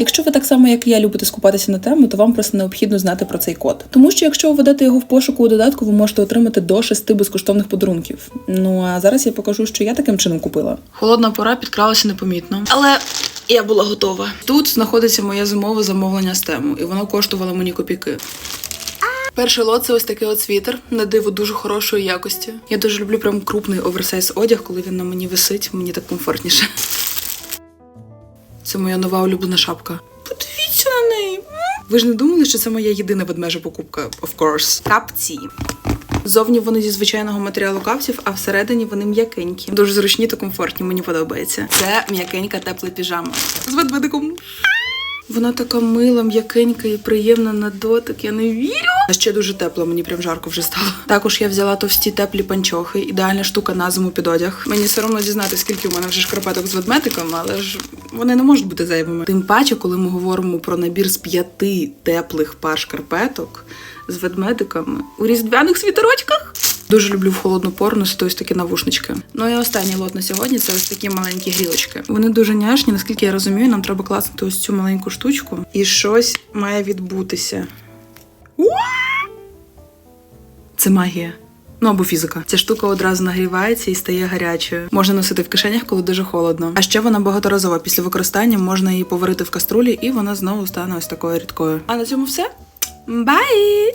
Якщо ви так само, як і я, любите скупатися на тему, то вам просто необхідно знати про цей код. Тому що якщо ви введете його в пошуку у додатку, ви можете отримати до 6 безкоштовних подарунків. Ну а зараз я покажу, що я таким чином купила. Холодна пора підкралася непомітно, але я була готова. Тут знаходиться моє зимове замовлення з тему, і воно коштувало мені копійки. Перший лот це ось такий от світер, на диво дуже хорошої якості. Я дуже люблю прям крупний оверсайз одяг, коли він на мені висить, мені так комфортніше. Це моя нова улюблена шапка. Подивіться на неї. Ви ж не думали, що це моя єдина ведмежа покупка, of course. Капці. Зовні вони зі звичайного матеріалу капців, а всередині вони м'якенькі. Дуже зручні та комфортні, мені подобається. Це м'якенька тепла піжама. З ведмедиком. Вона така мила, м'якенька і приємна на дотик. Я не вірю. А ще дуже тепло, мені прям жарко вже стало. Також я взяла товсті теплі панчохи, ідеальна штука на зиму під одяг. Мені соромно дізнати, скільки у мене вже шкарпеток з ведмедиком, але ж вони не можуть бути зайвими. Тим паче, коли ми говоримо про набір з п'яти теплих пар шкарпеток з ведмедиками у різдвяних світерочках. Дуже люблю в холодну пору носити ось такі навушнички. Ну і останній лот на сьогодні це ось такі маленькі грілочки. Вони дуже няшні, наскільки я розумію, нам треба класнути ось цю маленьку штучку, і щось має відбутися. Це магія. Ну або фізика. Ця штука одразу нагрівається і стає гарячою. Можна носити в кишенях, коли дуже холодно. А ще вона багаторазова. Після використання можна її поварити в каструлі, і вона знову стане ось такою рідкою. А на цьому все. Бай!